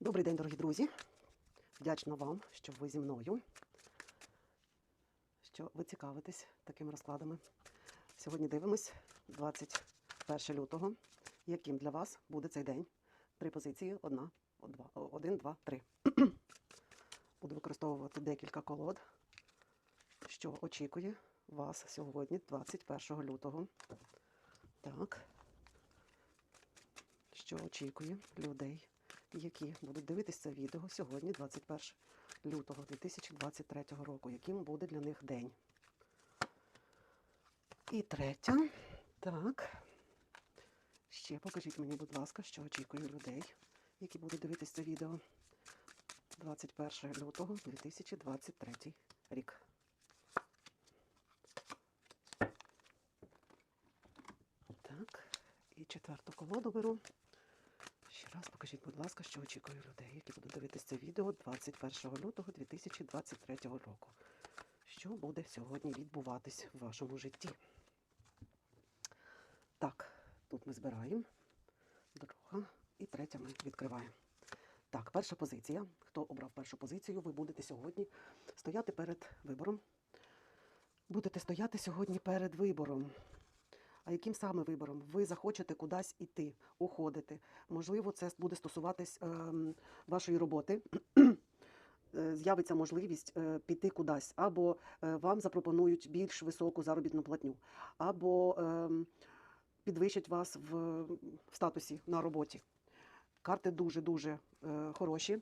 Добрий день, дорогі друзі. Вдячна вам, що ви зі мною, що ви цікавитесь такими розкладами. Сьогодні дивимось 21 лютого. Яким для вас буде цей день? Три позиції: одна, два, один, два, три. Буду використовувати декілька колод, що очікує вас сьогодні, 21 лютого. Так. Що очікує людей, які будуть дивитися це відео сьогодні, 21 лютого 2023 року, яким буде для них день. І третя. Так. Ще покажіть мені, будь ласка, що очікує людей, які будуть дивитися це відео 21 лютого 2023 рік. Так, і четверту колоду беру. Раз покажіть, будь ласка, що очікує людей, які будуть дивитися це відео 21 лютого 2023 року. Що буде сьогодні відбуватись в вашому житті? Так, тут ми збираємо. Друга і третя ми відкриваємо. Так, перша позиція. Хто обрав першу позицію, ви будете сьогодні стояти перед вибором. Будете стояти сьогодні перед вибором. А яким саме вибором? Ви захочете кудись іти, уходити. Можливо, це буде стосуватись ем, вашої роботи. Е, З'явиться можливість е, піти кудись, або е, вам запропонують більш високу заробітну платню, або ем, підвищать вас в, статусі на роботі. Карти дуже-дуже е, хороші.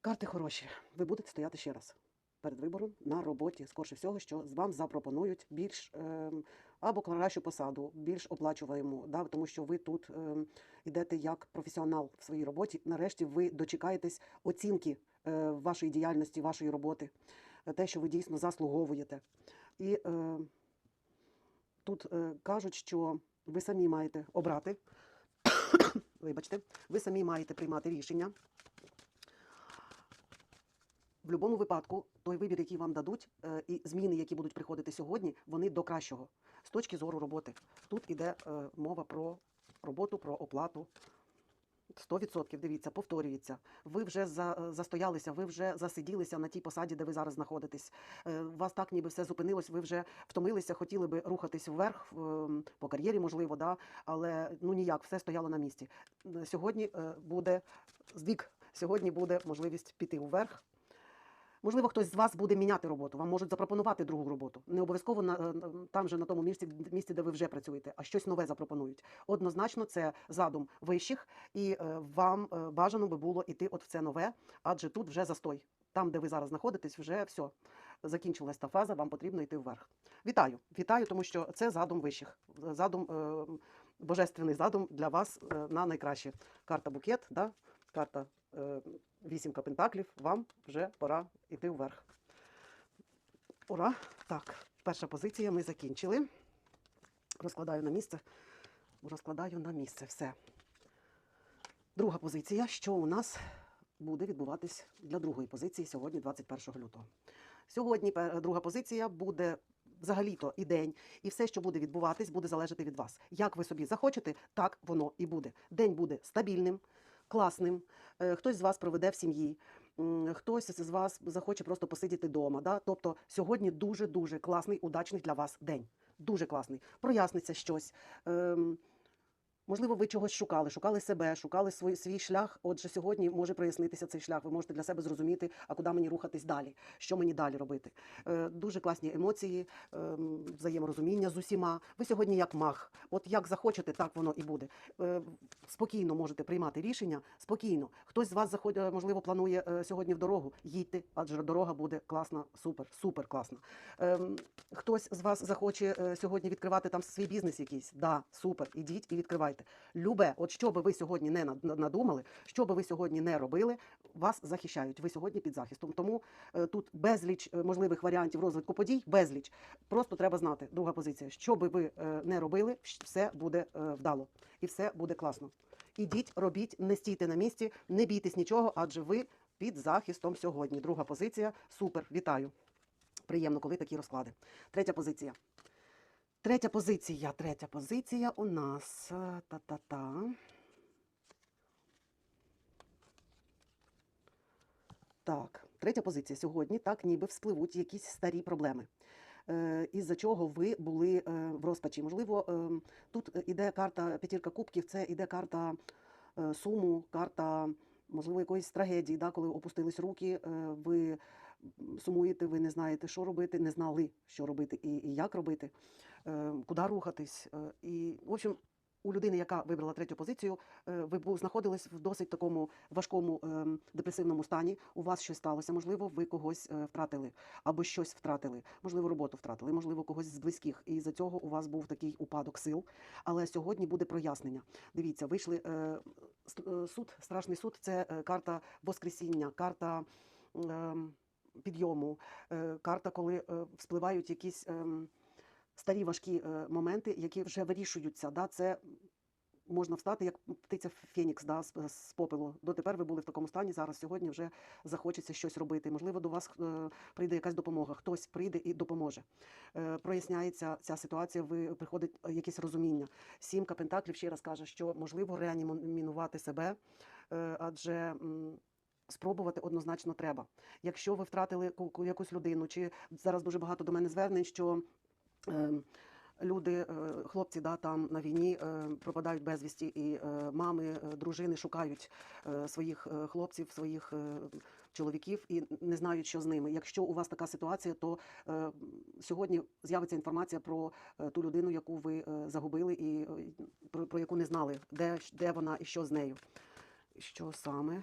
Карти хороші. Ви будете стояти ще раз перед вибором на роботі, скорше всього, що вам запропонують більш ем, або кращу посаду, більш оплачуваємо, да, тому що ви тут ем, йдете як професіонал в своїй роботі. Нарешті ви дочекаєтесь оцінки е, вашої діяльності, вашої роботи, е, те, що ви дійсно заслуговуєте. І е, тут е, кажуть, що ви самі маєте обрати, вибачте, ви самі маєте приймати рішення. В будь-якому випадку, той вибір, який вам дадуть, е, і зміни, які будуть приходити сьогодні, вони до кращого. З точки зору роботи. Тут іде е, мова про роботу, про оплату. 100% дивіться, повторюється. Ви вже за, е, застоялися, ви вже засиділися на тій посаді, де ви зараз знаходитесь. У вас так ніби все зупинилось, ви вже втомилися, хотіли би рухатись вверх по кар'єрі, можливо, да, але ну ніяк, все стояло на місці. Сьогодні буде здвиг, сьогодні буде можливість піти вверх. Можливо, хтось з вас буде міняти роботу. Вам можуть запропонувати другу роботу. Не обов'язково на е, там же на тому місці, місці, де ви вже працюєте, а щось нове запропонують. Однозначно, це задум вищих, і е, вам е, бажано би було йти от в це нове, адже тут вже застой. Там, де ви зараз знаходитесь, вже все закінчилась та фаза. Вам потрібно йти вверх. Вітаю, вітаю, тому що це задум вищих, задум божественний задум для вас на найкраще. Карта букет, да? карта. Е, Вісімка пентаклів, вам вже пора йти вверх. Ура! Так, перша позиція ми закінчили. Розкладаю на місце. Розкладаю на місце все. Друга позиція. Що у нас буде відбуватись для другої позиції сьогодні, 21 лютого? Сьогодні друга позиція буде взагалі-то і день, і все, що буде відбуватись, буде залежати від вас. Як ви собі захочете, так воно і буде. День буде стабільним, класним. Е, Хтось з вас проведе в сім'ї, хтось з вас захоче просто посидіти вдома. Да? Тобто сьогодні дуже-дуже класний, удачний для вас день. Дуже класний. Проясниться щось. Ем, Можливо, ви чогось шукали, шукали себе, шукали свій, свій шлях. Отже, сьогодні може прояснитися цей шлях. Ви можете для себе зрозуміти, а куди мені рухатись далі, що мені далі робити. Е, дуже класні емоції, ем, взаєморозуміння з усіма. Ви сьогодні як мах. От як захочете, так воно і буде. Е, спокійно можете приймати рішення. Спокійно. Хтось з вас заходить, можливо, планує е, сьогодні в дорогу. Їдьте, адже дорога буде класна, супер, супер класна. Ем, хтось з вас захоче е, сьогодні відкривати там свій бізнес якийсь. Да, супер, ідіть і відкривайте. Любе, от що би ви сьогодні не надумали, що би ви сьогодні не робили, вас захищають. Ви сьогодні під захистом. Тому е, тут безліч е, можливих варіантів розвитку подій, безліч. Просто треба знати. Друга позиція. Що би ви е, не робили, все буде вдало і все буде класно. Ідіть, робіть, не стійте на місці, не бійтесь нічого, адже ви під захистом сьогодні. Друга позиція. Супер, вітаю. Приємно, коли такі розклади. Третя позиція. Третя позиція. Третя позиція у нас. е, Та-та-та. Так, третя позиція. Сьогодні так ніби вспливуть якісь старі проблеми. Е, із-за чого ви були е, в розпачі. Можливо, тут іде карта п'ятірка кубків, це іде карта суму, карта, можливо, якоїсь трагедії, да, коли опустились руки, ви сумуєте, ви не знаєте, що робити, не знали, що робити і, і як робити, е, куди рухатись. Е, і, в общем, у людини, яка вибрала третю позицію, е, ви знаходились в досить такому важкому ем, депресивному стані. У вас щось сталося, можливо, ви когось е, втратили або щось втратили, можливо, роботу втратили, можливо, когось з близьких. І за цього у вас був такий упадок сил. Але сьогодні буде прояснення. Дивіться, вийшли е, е, суд, страшний суд це е, карта Воскресіння, карта ем, підйому, е, карта, коли е, вспливають якісь. ем, Старі важкі е, моменти, які вже вирішуються. Да? Це можна встати як птиця Фенікс да, з, з попелу. Дотепер ви були в такому стані. Зараз сьогодні вже захочеться щось робити. Можливо, до вас прийде якась допомога. Хтось прийде і допоможе. Проясняється ця ситуація. Ви приходить якесь розуміння. Сімка пентаклів ще раз каже, що можливо реанімувати себе, адже. Спробувати однозначно треба. Якщо ви втратили ку- ку- якусь людину, чи зараз дуже багато до мене звернень, що е, люди, е, хлопці, да, там на війні е, пропадають безвісті, і е, мами, е, дружини шукають е, своїх е, хлопців, своїх е, чоловіків і не знають, що з ними. Якщо у вас така ситуація, то е, сьогодні з'явиться інформація про е, ту людину, яку ви е, загубили, і е, про, про яку не знали, де, де вона і що з нею. Що саме?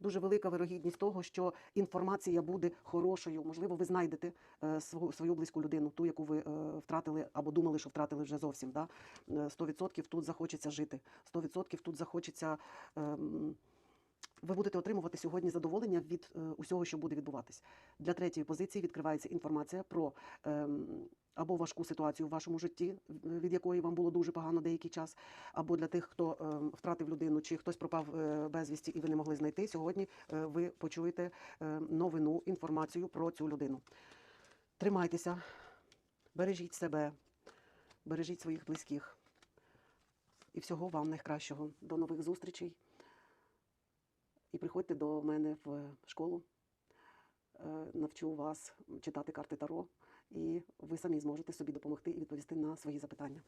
Дуже велика вирогідність того, що інформація буде хорошою. Можливо, ви знайдете е, свою, близьку людину, ту, яку ви е, втратили або думали, що втратили вже зовсім. Да? Е, 100% тут захочеться жити. 100% тут захочеться. Ви будете отримувати сьогодні задоволення від е, усього, що буде відбуватись. Для третьої позиції відкривається інформація про ем, або важку ситуацію в вашому житті, від якої вам було дуже погано деякий час, або для тих, хто ем, втратив людину, чи хтось пропав е, безвісті і ви не могли знайти. Сьогодні е, ви почуєте новину, інформацію про цю людину. Тримайтеся, бережіть себе, бережіть своїх близьких. І всього вам найкращого. До нових зустрічей. І приходьте до мене в школу. Е, Навчу вас читати карти Таро, і ви самі зможете собі допомогти і відповісти на свої запитання.